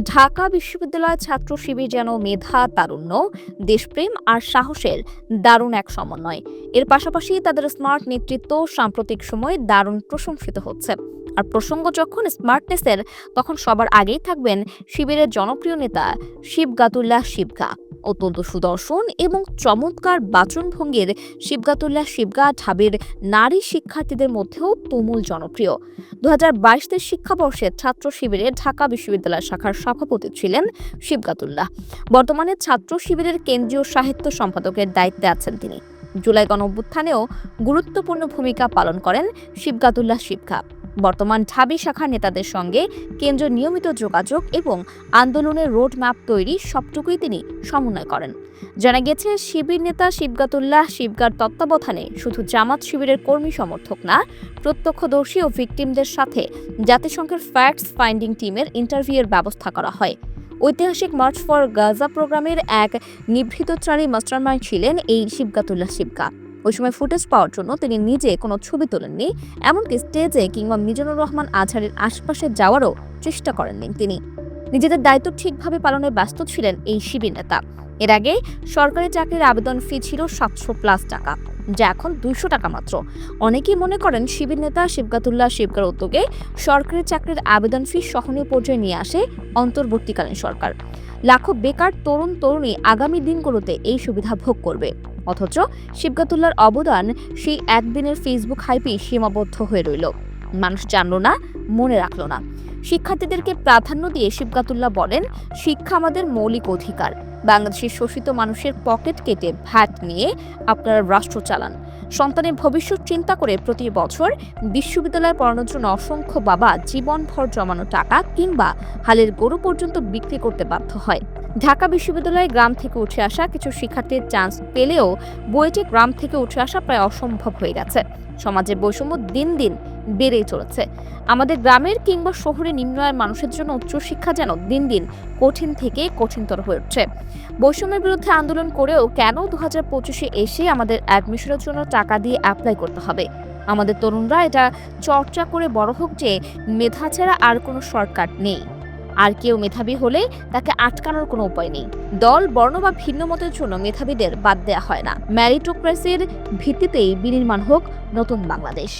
ঢাকা বিশ্ববিদ্যালয় ছাত্র শিবির যেন মেধা, তারুণ্য, দেশপ্রেম আর সাহসের দারুণ এক সমন্বয়। এর পাশাপাশি তাদের স্মার্ট নেতৃত্ব সাম্প্রতিক সময়ে দারুণ প্রশংসিত হচ্ছে। আর প্রসঙ্গ যখন স্মার্টনেসের, তখন সবার আগেই থাকবেন শিবিরের জনপ্রিয় নেতা শিবগাতুল্লাহ শিবগা। অত্যন্ত সুদর্শন এবং চমৎকার বাচনভঙ্গির শিবগাতুল্লাহ শিবগা ঢাবির নারী শিক্ষার্থীদের মধ্যেও তুমুল জনপ্রিয়। দু হাজার বাইশ শিক্ষাবর্ষে ছাত্র শিবিরে ঢাকা বিশ্ববিদ্যালয় শাখার সভাপতি ছিলেন শিবগাতুল্লাহ। বর্তমানে ছাত্র শিবিরের কেন্দ্রীয় সাহিত্য সম্পাদকের দায়িত্বে আছেন তিনি। জুলাই গণঅভ্যুত্থানেও গুরুত্বপূর্ণ ভূমিকা পালন করেন শিবগাতুল্লাহ শিবকা বর্তমান ঢাবি শাখার নেতাদের সঙ্গে কেন্দ্র নিয়মিত যোগাযোগ এবং আন্দোলনের রোড ম্যাপ তৈরি সবটুকুই তিনি সমন্বয় করেন। জানা গেছে, শিবির নেতা শিবগাতুল্লাহ শিবগার তত্ত্বাবধানে শুধু জামাত শিবিরের কর্মী সমর্থক না, প্রত্যক্ষদর্শী ও ভিকটিমদের সাথে জাতিসংঘের ফ্যাক্টস ফাইন্ডিং টিমের ইন্টারভিউয়ের ব্যবস্থা করা হয়। ঐতিহাসিক মার্চ ফর গাজা প্রোগ্রামের এক নিভৃতচারী মাস্টারমাইন্ড ছিলেন এই শিবগাতুল্লাহ শিবকা ওই সময় ফুটেজ পাওয়ার জন্য তিনি নিজে কোনো ছবি তোলেননি, এমনকি স্টেজে কিংবা মিজানুর রহমান আজহারের আশপাশে যাওয়ারও চেষ্টা করেননি তিনি। নিজেদের দায়িত্ব ঠিকভাবে পালনে ব্যস্ত ছিলেন এই শিবির নেতা। এর আগে সরকারি চাকরির আবেদন ফি ছিল সাতশো প্লাস টাকা, যা এখন দুইশো টাকা মাত্র। অনেকেই মনে করেন শিবির নেতা শিবগাতুল্লাহ শিবকার উদ্যোগে সরকারি চাকরির আবেদন ফি সহনীয় পর্যায়ে নিয়ে আসে অন্তর্বর্তীকালীন সরকার। লাখো বেকার, তরুণ, তরুণী আগামী দিনগুলোতে এই সুবিধা ভোগ করবে। অথচ শিবগাতুল্লার অবদান সেই একদিনের ফেসবুক হাইপেই সীমাবদ্ধ হয়ে রইল। মানুষ জানল না, মনে রাখল না। শিক্ষার্থীদেরকে প্রাধান্য দিয়ে শিবগাতুল্লাহ বলেন, শিক্ষা আমাদের মৌলিক অধিকার। বাংলাদেশের শোষিত মানুষের পকেট কেটে ভ্যাট নিয়ে আপনারা রাষ্ট্র চালান। সন্তানের ভবিষ্যৎ চিন্তা করে প্রতি বছর বিশ্ববিদ্যালয়ে পড়ানোর জন্য অসংখ্য বাবা জীবনভর জমানো টাকা কিংবা হালের গরু পর্যন্ত বিক্রি করতে বাধ্য হয়। ঢাকা বিশ্ববিদ্যালয়ে গ্রাম থেকে উঠে আসা কিছু শিক্ষার্থীর চান্স পেলেও বুয়েটে গ্রাম থেকে উঠে আসা প্রায় অসম্ভব হয়ে গেছে। সমাজের বৈষম্য দিন দিন বেড়েই চলেছে। আমাদের গ্রামের কিংবা শহরে নিম্ন আয়ের মানুষের জন্য উচ্চশিক্ষা যেন দিন দিন কঠিন থেকে কঠিনতর হয়ে উঠছে। বৈষম্যের বিরুদ্ধে আন্দোলন করেও কেন দু হাজার পঁচিশে এসে আমাদের অ্যাডমিশনের জন্য টাকা দিয়ে অ্যাপ্লাই করতে হবে? আমাদের তরুণরা এটা চর্চা করে বড় হোক যে মেধা ছাড়া আর কোনো শর্টকাট নেই। আর কেউ মেধাবী হলে তাকে আটকানোর কোনো উপায় নেই। দল বর্ণ বা ভিন্ন মতের জন্য মেধাবীদের বাদ দেওয়া হয় না। ম্যারিটোক্রেসির ভিত্তিতেই বিনির্মাণ হোক নতুন বাংলাদেশ।